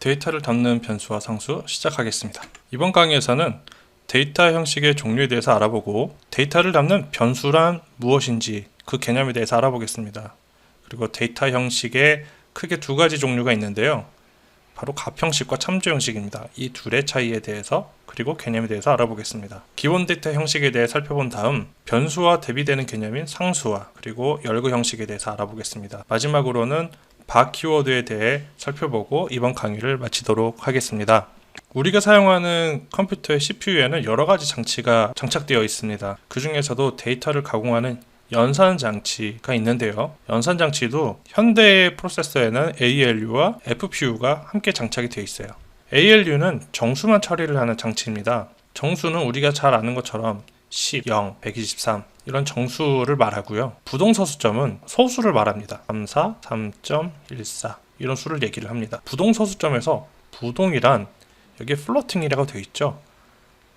데이터를 담는 변수와 상수 시작하겠습니다. 이번 강의에서는 데이터 형식의 종류에 대해서 알아보고 데이터를 담는 변수란 무엇인지 그 개념에 대해서 알아보겠습니다. 그리고 데이터 형식의 크게 두 가지 종류가 있는데요. 바로 값 형식과 참조 형식입니다. 이 둘의 차이에 대해서 그리고 개념에 대해서 알아보겠습니다. 기본 데이터 형식에 대해 살펴본 다음 변수와 대비되는 개념인 상수와 그리고 열그 형식에 대해서 알아보겠습니다. 마지막으로는 바 키워드에 대해 살펴보고 이번 강의를 마치도록 하겠습니다. 우리가 사용하는 컴퓨터의 CPU에는 여러 가지 장치가 장착되어 있습니다. 그 중에서도 데이터를 가공하는 연산 장치가 있는데요. 연산 장치도 현대의 프로세서에는 ALU와 FPU가 함께 장착이 되어 있어요. ALU는 정수만 처리를 하는 장치입니다. 정수는 우리가 잘 아는 것처럼 10, 0, 123 이런 정수를 말하고요. 부동서수점은 소수를 말합니다. 3, 4, 3.14 이런 수를 얘기를 합니다. 부동서수점에서 부동이란 여기에 플로팅이라고 되어 있죠.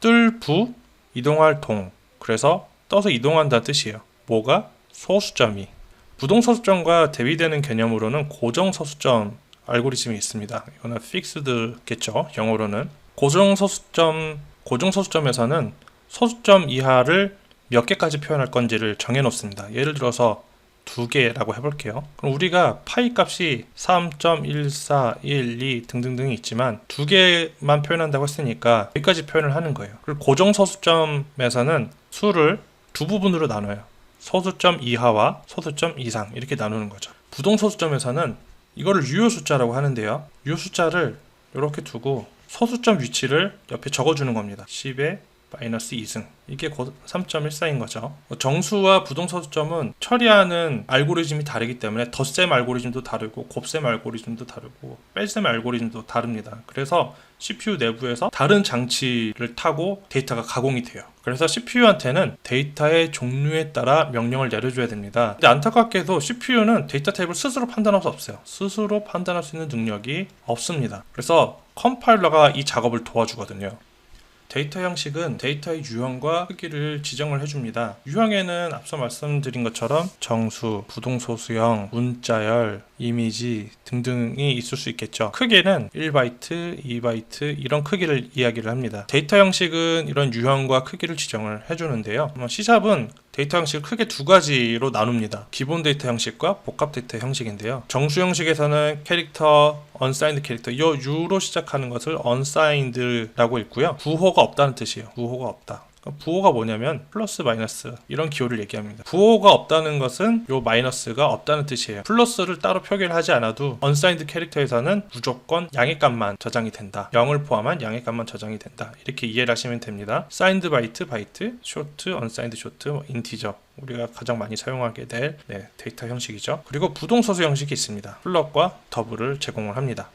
뜰, 부, 이동할 동. 그래서 떠서 이동한다 뜻이에요. 뭐가? 소수점이. 부동서수점과 대비되는 개념으로는 고정서수점 알고리즘이 있습니다. 이거는 fixed겠죠. 영어로는. 고정서수점, 고정서수점에서는 서수점 이하를 몇 개까지 표현할 건지를 정해 놓습니다. 예를 들어서 두 개라고 해볼게요. 그럼 우리가 파이 값이 3.1412 등등등이 있지만 두 개만 표현한다고 했으니까 여기까지 표현을 하는 거예요. 그리고 고정 서수점에서는 수를 두 부분으로 나눠요. 서수점 이하와 서수점 이상 이렇게 나누는 거죠. 부동 서수점에서는 이거를 유효 숫자라고 하는데요. 유효 숫자를 이렇게 두고 서수점 위치를 옆에 적어주는 겁니다. 10에 마이너스 2승. 이게 곧 3.14인 거죠. 정수와 부동서수점은 처리하는 알고리즘이 다르기 때문에 덧셈 알고리즘도 다르고 곱셈 알고리즘도 다르고 뺄셈 알고리즘도 다릅니다. 그래서 CPU 내부에서 다른 장치를 타고 데이터가 가공이 돼요. 그래서 CPU한테는 데이터의 종류에 따라 명령을 내려줘야 됩니다. 근데 안타깝게도 CPU는 데이터 타입을 스스로 판단할 수 없어요. 스스로 판단할 수 있는 능력이 없습니다. 그래서 컴파일러가 이 작업을 도와주거든요 데이터 형식은 데이터의 유형과 크기를 지정을 해줍니다. 유형에는 앞서 말씀드린 것처럼 정수, 부동소수형, 문자열, 이미지 등등이 있을 수 있겠죠. 크기는 1바이트, 2바이트 이런 크기를 이야기를 합니다. 데이터 형식은 이런 유형과 크기를 지정을 해주는데요. C샵은 데이터 형식을 크게 두 가지로 나눕니다. 기본 데이터 형식과 복합 데이터 형식인데요. 정수 형식에서는 캐릭터, unsigned 캐릭터, 이 U로 시작하는 것을 unsigned라고 읽고요. 부호가 없다는 뜻이에요. 부호가 없다. 부호가 뭐냐면 플러스 마이너스 이런 기호를 얘기합니다. 부호가 없다는 것은 요 마이너스가 없다는 뜻이에요. 플러스를 따로 표기를 하지 않아도 unsigned 캐릭터에서는 무조건 양의 값만 저장이 된다. 0을 포함한 양의 값만 저장이 된다. 이렇게 이해를 하시면 됩니다. signed 바이트, 바이트, unsigned short, 뭐 인티저 우리가 가장 많이 사용하게 될 네, 데이터 형식이죠. 그리고 부동서수 형식이 있습니다. 플롯과 더블을 제공을 합니다.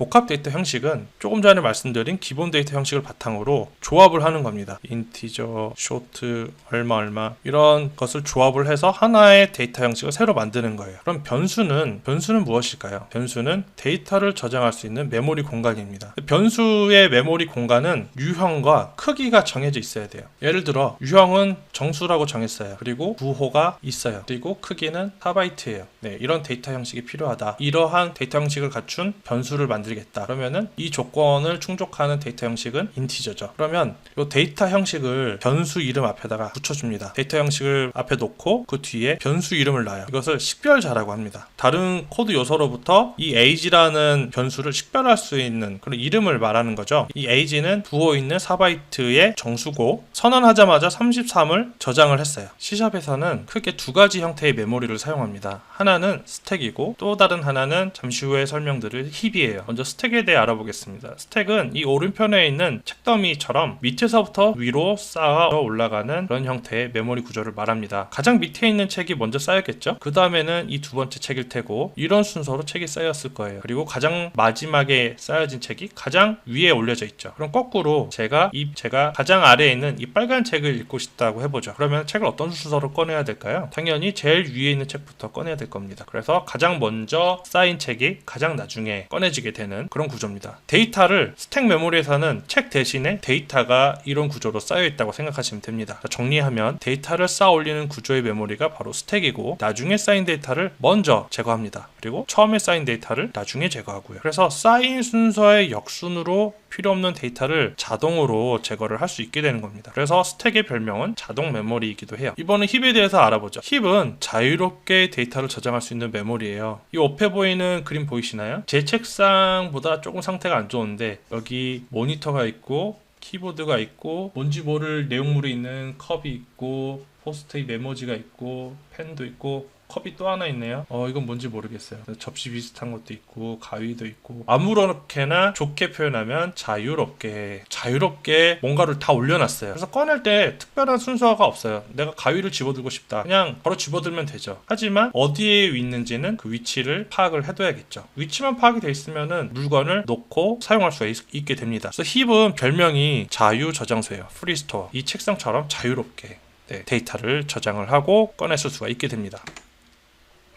복합 데이터 형식은 조금 전에 말씀드린 기본 데이터 형식을 바탕으로 조합을 하는 겁니다. 인티저, 쇼트, 얼마 얼마 이런 것을 조합을 해서 하나의 데이터 형식을 새로 만드는 거예요. 그럼 변수는 변수는 무엇일까요? 변수는 데이터를 저장할 수 있는 메모리 공간입니다. 변수의 메모리 공간은 유형과 크기가 정해져 있어야 돼요. 예를 들어 유형은 정수라고 정했어요. 그리고 부호가 있어요. 그리고 크기는 4바이트예요. 네, 이런 데이터 형식이 필요하다. 이러한 데이터 형식을 갖춘 변수를 만들 만들겠다. 그러면은 이 조건을 충족하는 데이터 형식은 인티저죠. 그러면 이 데이터 형식을 변수 이름 앞에다가 붙여줍니다. 데이터 형식을 앞에 놓고 그 뒤에 변수 이름을 놔요. 이것을 식별자라고 합니다. 다른 코드 요소로부터 이 age라는 변수를 식별할 수 있는 그런 이름을 말하는 거죠. 이 age는 부호 있는 4바이트의 정수고 선언하자마자 33을 저장을 했어요. C샵에서는 크게 두 가지 형태의 메모리를 사용합니다. 하나는 스택이고 또 다른 하나는 잠시 후에 설명드릴 힙이에요. 먼저 스택에 대해 알아보겠습니다. 스택은 이 오른편에 있는 책더미처럼 밑에서부터 위로 쌓아 올라가는 그런 형태의 메모리 구조를 말합니다. 가장 밑에 있는 책이 먼저 쌓였겠죠? 그 다음에는 이 두 번째 책일 테고 이런 순서로 책이 쌓였을 거예요. 그리고 가장 마지막에 쌓여진 책이 가장 위에 올려져 있죠. 그럼 거꾸로 제가 이 제가 가장 아래에 있는 이 빨간 책을 읽고 싶다고 해보죠. 그러면 책을 어떤 순서로 꺼내야 될까요? 당연히 제일 위에 있는 책부터 꺼내야 될 겁니다. 그래서 가장 먼저 쌓인 책이 가장 나중에 꺼내지게 됩니다. 되는 그런 구조입니다. 데이터를 스택 메모리에서는 책 대신에 데이터가 이런 구조로 쌓여 있다고 생각하시면 됩니다. 자, 정리하면 데이터를 쌓아 올리는 구조의 메모리가 바로 스택이고 나중에 쌓인 데이터를 먼저 제거합니다. 그리고 처음에 쌓인 데이터를 나중에 제거하고요. 그래서 쌓인 순서의 역순으로 필요 없는 데이터를 자동으로 제거를 할 수 있게 되는 겁니다. 그래서 스택의 별명은 자동 메모리이기도 해요. 이번은 힙에 대해서 알아보죠. 힙은 자유롭게 데이터를 저장할 수 있는 메모리예요. 이 옆에 보이는 그림 보이시나요? 제 책상보다 조금 상태가 안 좋은데 여기 모니터가 있고 키보드가 있고 뭔지 모를 내용물이 있는 컵이 있고 포스트잇 메모지가 있고 펜도 있고 컵이 또 하나 있네요. 어 이건 뭔지 모르겠어요. 접시 비슷한 것도 있고 가위도 있고 아무렇게나 좋게 표현하면 자유롭게 자유롭게 뭔가를 다 올려놨어요. 그래서 꺼낼 때 특별한 순서가 없어요. 내가 가위를 집어들고 싶다. 그냥 바로 집어들면 되죠. 하지만 어디에 있는지는 그 위치를 파악을 해둬야겠죠. 위치만 파악이 돼 있으면은 물건을 놓고 사용할 수 있, 게 됩니다. 그래서 힙은 별명이 자유 저장소예요. 프리스토어. 이 책상처럼 자유롭게 네, 데이터를 저장을 하고 꺼냈을 수가 있게 됩니다.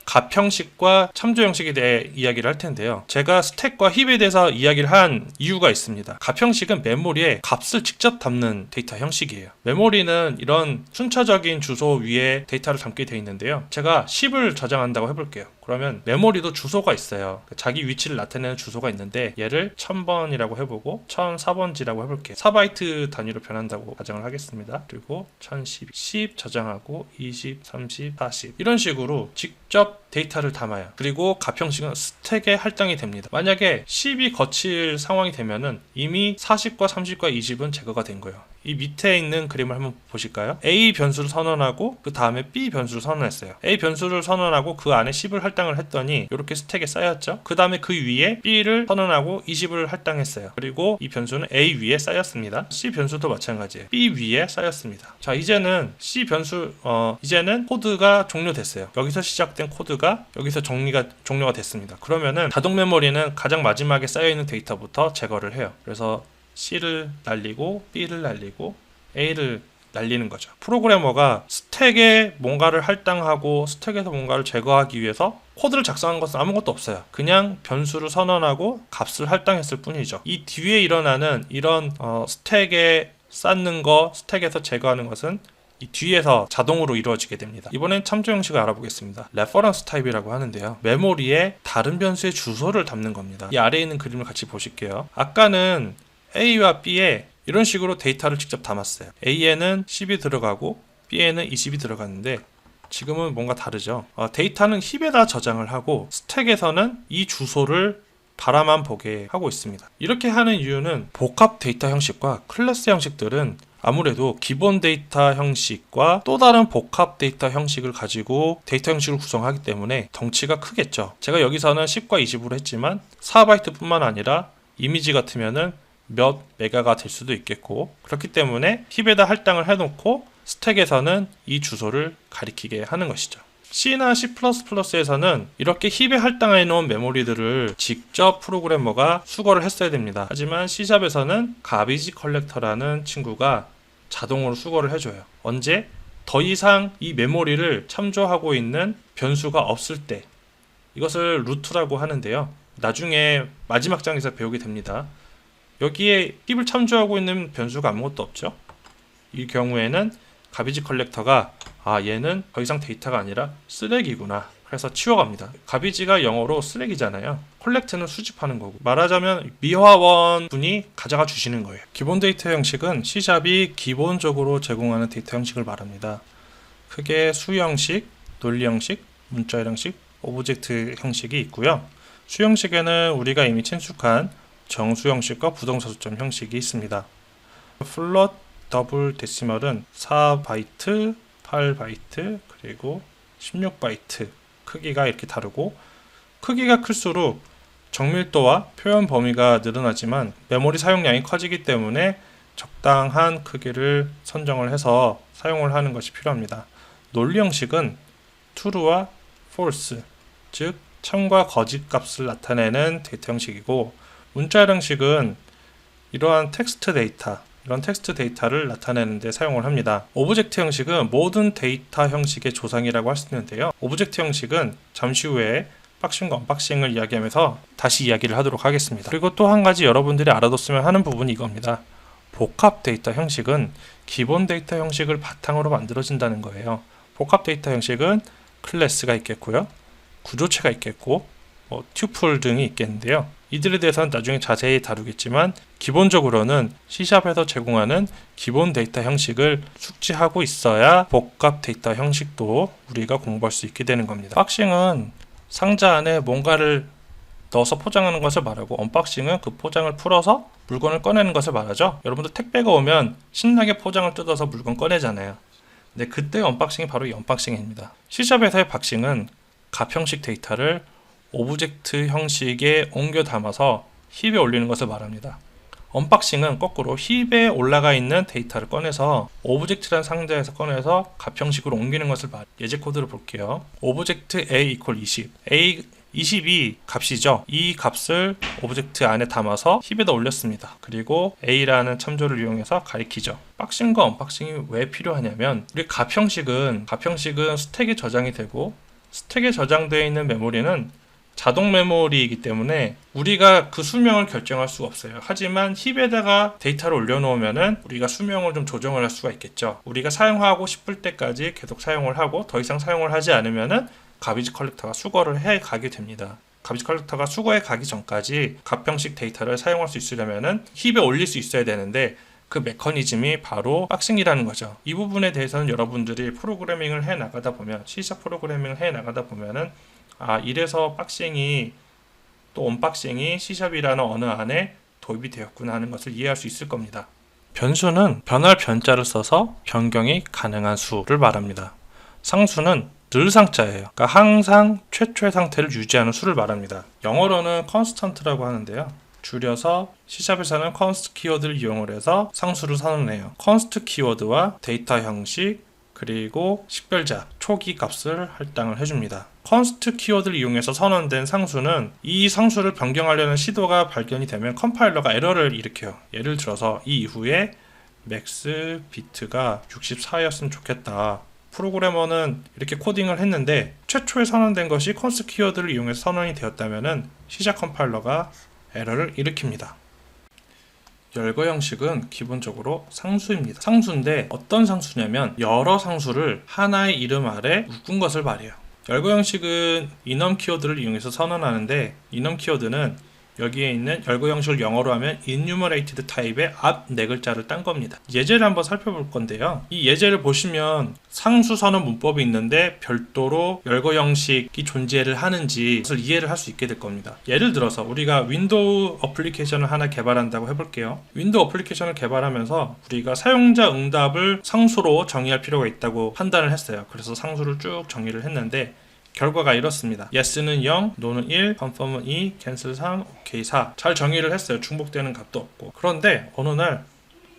갑 형식과 참조 형식에 대해 이야기를 할 텐데요. 제가 스택과 힙에 대해서 이야기를 한 이유가 있습니다. 갑 형식은 메모리에 값을 직접 담는 데이터 형식이에요. 메모리는 이런 순차적인 주소 위에 데이터를 담게 되어 있는데요. 제가 10을 저장한다고 해볼게요. 그러면 메모리도 주소가 있어요. 자기 위치를 나타내는 주소가 있는데 얘를 1000번이라고 해보고 1004번지라고 해볼게요. 4바이트 단위로 변한다고 가정을 하겠습니다. 그리고 1012, 10 저장하고 20, 30, 40 이런 식으로 직접 데이터를 담아요. 그리고 가평식은 스택에 할당이 됩니다. 만약에 10이 거칠 상황이 되면은 이미 40과 30과 20은 제거가 된 거예요. 이 밑에 있는 그림을 한번 보실까요? A 변수를 선언하고 그 다음에 B 변수를 선언했어요. A 변수를 선언하고 그 안에 10을 할당을 했더니 이렇게 스택에 쌓였죠. 그 다음에 그 위에 B를 선언하고 20을 할당했어요. 그리고 이 변수는 A 위에 쌓였습니다. C 변수도 마찬가지예요. B 위에 쌓였습니다. 자 이제는 C 변수 어 이제는 코드가 종료됐어요. 여기서 시작된 코드가 여기서 정리가 종료가 됐습니다. 그러면은 자동 메모리는 가장 마지막에 쌓여 있는 데이터부터 제거를 해요. 그래서 C를 날리고 B를 날리고 A를 날리는 거죠. 프로그래머가 스택에 뭔가를 할당하고 스택에서 뭔가를 제거하기 위해서 코드를 작성한 것은 아무것도 없어요. 그냥 변수를 선언하고 값을 할당했을 뿐이죠. 이 뒤에 일어나는 이런 어, 스택에 쌓는 거, 스택에서 제거하는 것은 이 뒤에서 자동으로 이루어지게 됩니다. 이번엔 참조 형식을 알아보겠습니다. 레퍼런스 타입이라고 하는데요. 메모리에 다른 변수의 주소를 담는 겁니다. 이 아래에 있는 그림을 같이 보실게요. 아까는 A와 B에 이런 식으로 데이터를 직접 담았어요. A에는 10이 들어가고 B에는 20이 들어갔는데 지금은 뭔가 다르죠. 어, 데이터는 힙에다 저장을 하고 스택에서는 이 주소를 바라만 보게 하고 있습니다. 이렇게 하는 이유는 복합 데이터 형식과 클래스 형식들은 아무래도 기본 데이터 형식과 또 다른 복합 데이터 형식을 가지고 데이터 형식을 구성하기 때문에 덩치가 크겠죠. 제가 여기서는 10과 20으로 했지만 4바이트뿐만 아니라 이미지 같으면은 몇 메가가 될 수도 있겠고 그렇기 때문에 힙에다 할당을 해놓고 스택에서는 이 주소를 가리키게 하는 것이죠. C나 C++에서는 이렇게 힙에 할당해 놓은 메모리들을 직접 프로그래머가 수거를 했어야 됩니다. 하지만 C샵에서는 가비지 컬렉터라는 친구가 자동으로 수거를 해줘요. 언제? 더 이상 이 메모리를 참조하고 있는 변수가 없을 때 이것을 루트라고 하는데요. 나중에 마지막 장에서 배우게 됩니다. 여기에 힙을 참조하고 있는 변수가 아무것도 없죠. 이 경우에는 가비지 컬렉터가 아 얘는 더 이상 데이터가 아니라 쓰레기구나. 그래서 치워갑니다. 가비지가 영어로 쓰레기잖아요. 콜렉트는 수집하는 거고 말하자면 미화원 분이 가져가 주시는 거예요. 기본 데이터 형식은 C샵이 기본적으로 제공하는 데이터 형식을 말합니다. 크게 수 형식, 논리 형식, 문자 형식, 오브젝트 형식이 있고요. 수 형식에는 우리가 이미 친숙한 정수 형식과 부동사수점 형식이 있습니다. 플롯 더블 데시멀은 4바이트, 8바이트, 그리고 16바이트 크기가 이렇게 다르고 크기가 클수록 정밀도와 표현 범위가 늘어나지만 메모리 사용량이 커지기 때문에 적당한 크기를 선정을 해서 사용을 하는 것이 필요합니다. 논리 형식은 true와 false, 즉 참과 거짓 값을 나타내는 데이터 형식이고 문자 형식은 이러한 텍스트 데이터, 이런 텍스트 데이터를 나타내는 데 사용을 합니다. 오브젝트 형식은 모든 데이터 형식의 조상이라고 할 수 있는데요. 오브젝트 형식은 잠시 후에 박싱과 언박싱을 이야기하면서 다시 이야기를 하도록 하겠습니다. 그리고 또 한 가지 여러분들이 알아뒀으면 하는 부분이 이겁니다. 복합 데이터 형식은 기본 데이터 형식을 바탕으로 만들어진다는 거예요. 복합 데이터 형식은 클래스가 있겠고요. 구조체가 있겠고 뭐 튜플 등이 있겠는데요. 이들에 대해서는 나중에 자세히 다루겠지만 기본적으로는 C샵에서 제공하는 기본 데이터 형식을 숙지하고 있어야 복합 데이터 형식도 우리가 공부할 수 있게 되는 겁니다. 박싱은 상자 안에 뭔가를 넣어서 포장하는 것을 말하고 언박싱은 그 포장을 풀어서 물건을 꺼내는 것을 말하죠. 여러분들 택배가 오면 신나게 포장을 뜯어서 물건 꺼내잖아요. 근데 그때 언박싱이 바로 이 언박싱입니다. C샵에서의 박싱은 값 형식 데이터를 오브젝트 형식에 옮겨 담아서 힙에 올리는 것을 말합니다. 언박싱은 거꾸로 힙에 올라가 있는 데이터를 꺼내서 오브젝트란 상자에서 꺼내서 값 형식으로 옮기는 것을 말. 예제 코드를 볼게요. 오브젝트 a 이퀄 20. a 20이 값이죠. 이 값을 오브젝트 안에 담아서 힙에다 올렸습니다. 그리고 a라는 참조를 이용해서 가리키죠. 박싱과 언박싱이 왜 필요하냐면 우리 값 형식은 값 형식은 스택에 저장이 되고 스택에 저장되어 있는 메모리는 자동 메모리이기 때문에 우리가 그 수명을 결정할 수가 없어요. 하지만 힙에다가 데이터를 올려놓으면은 우리가 수명을 좀 조정을 할 수가 있겠죠. 우리가 사용하고 싶을 때까지 계속 사용을 하고 더 이상 사용을 하지 않으면은 가비지 컬렉터가 수거를 해 가게 됩니다. 가비지 컬렉터가 수거해 가기 전까지 값형식 데이터를 사용할 수 있으려면은 힙에 올릴 수 있어야 되는데 그 메커니즘이 바로 박싱이라는 거죠. 이 부분에 대해서는 여러분들이 프로그래밍을 해 나가다 보면 C샵 프로그래밍을 해 나가다 보면은 아 이래서 박싱이 또 언박싱이 C샵이라는 언어 안에 도입이 되었구나 하는 것을 이해할 수 있을 겁니다. 변수는 변할 변자를 써서 변경이 가능한 수를 말합니다. 상수는 늘 상자예요. 그러니까 항상 최초의 상태를 유지하는 수를 말합니다. 영어로는 constant라고 하는데요. 줄여서 C샵에서는 const 키워드를 이용을 해서 상수를 선언해요. const 키워드와 데이터 형식 그리고 식별자 초기 값을 할당을 해줍니다. const 키워드를 이용해서 선언된 상수는 이 상수를 변경하려는 시도가 발견이 되면 컴파일러가 에러를 일으켜요. 예를 들어서 이 이후에 맥스 비트가 64였으면 좋겠다. 프로그래머는 이렇게 코딩을 했는데 최초에 선언된 것이 const 키워드를 이용해서 선언이 되었다면은 시작 컴파일러가 에러를 일으킵니다. 열거 형식은 기본적으로 상수입니다. 상수인데 어떤 상수냐면 여러 상수를 하나의 이름 아래 묶은 것을 말해요. 열거 형식은 enum 키워드를 이용해서 선언하는데 enum 키워드는 여기에 있는 열거 형식을 영어로 하면 enumerated 타입의 앞 네 글자를 딴 겁니다. 예제를 한번 살펴볼 건데요. 이 예제를 보시면 상수 선언 문법이 있는데 별도로 열거 형식이 존재를 하는지 그것을 이해를 할 수 있게 될 겁니다. 예를 들어서 우리가 윈도우 어플리케이션을 하나 개발한다고 해볼게요. 윈도우 어플리케이션을 개발하면서 우리가 사용자 응답을 상수로 정의할 필요가 있다고 판단을 했어요. 그래서 상수를 쭉 정의를 했는데 결과가 이렇습니다. yes는 0, no는 1, confirm은 2, cancel 3, ok 4. 잘 정의를 했어요. 중복되는 값도 없고. 그런데 어느 날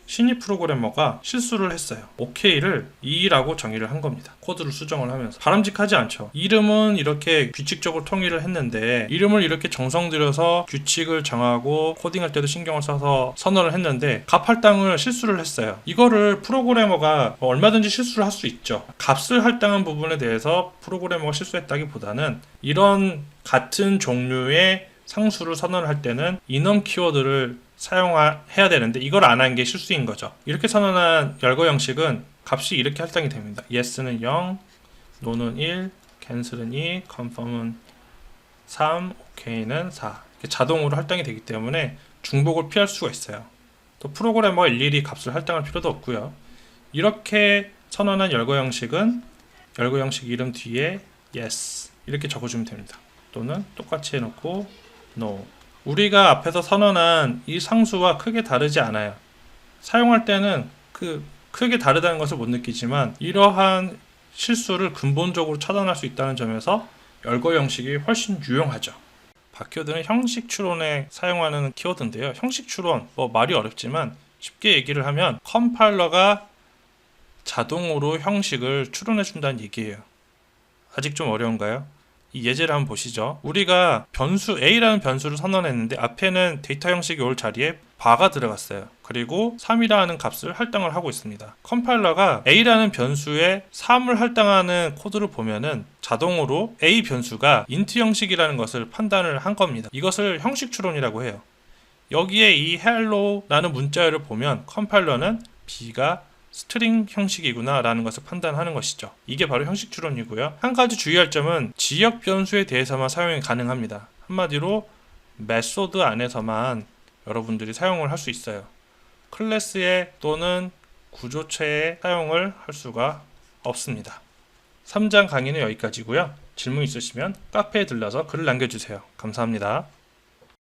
신입 프로그래머가 실수를 했어요. OK를 2라고 정의를 한 겁니다. 코드를 수정을 하면서. 바람직하지 않죠. 이름은 이렇게 규칙적으로 통일을 했는데, 이름을 이렇게 정성 들여서 규칙을 정하고 코딩할 때도 신경을 써서 선언을 했는데, 값 할당을 실수를 했어요. 이거를 프로그래머가 뭐 얼마든지 실수를 할 수 있죠. 값을 할당한 부분에 대해서 프로그래머가 실수했다기보다는 이런 같은 종류의 상수를 선언할 때는 enum 키워드를 사용해야 되는데 이걸 안 한 게 실수인 거죠. 이렇게 선언한 열거 형식은 값이 이렇게 할당이 됩니다. yes는 0, no는 1, cancel은 2, confirm은 3, ok는 4. 이렇게 자동으로 할당이 되기 때문에 중복을 피할 수가 있어요. 또 프로그래머가 일일이 값을 할당할 필요도 없고요. 이렇게 선언한 열거 형식은 열거 형식 이름 뒤에 yes 이렇게 적어주면 됩니다. 또는 똑같이 해놓고 no 우리가 앞에서 선언한 이 상수와 크게 다르지 않아요. 사용할 때는 그 크게 다르다는 것을 못 느끼지만 이러한 실수를 근본적으로 차단할 수 있다는 점에서 열거 형식이 훨씬 유용하죠. 바키워드는 형식 추론에 사용하는 키워드인데요. 형식 추론, 뭐 말이 어렵지만 쉽게 얘기를 하면 컴파일러가 자동으로 형식을 추론해 준다는 얘기예요. 아직 좀 어려운가요? 이 예제를 한번 보시죠. 우리가 변수 A라는 변수를 선언했는데 앞에는 데이터 형식이 올 자리에 바가 들어갔어요. 그리고 3이라는 값을 할당을 하고 있습니다. 컴파일러가 a라는 변수에 3을 할당하는 코드를 보면은 자동으로 a 변수가 인트 형식이라는 것을 판단을 한 겁니다. 이것을 형식 추론이라고 해요. 여기에 이 hello라는 문자열을 보면 컴파일러는 b가 스트링 형식이구나 라는 것을 판단하는 것이죠. 이게 바로 형식 추론이고요. 한 가지 주의할 점은 지역 변수에 대해서만 사용이 가능합니다. 한마디로 메소드 안에서만 여러분들이 사용을 할 수 있어요. 클래스에 또는 구조체에 사용을 할 수가 없습니다. 3장 강의는 여기까지고요. 질문 있으시면 카페에 들러서 글을 남겨주세요. 감사합니다.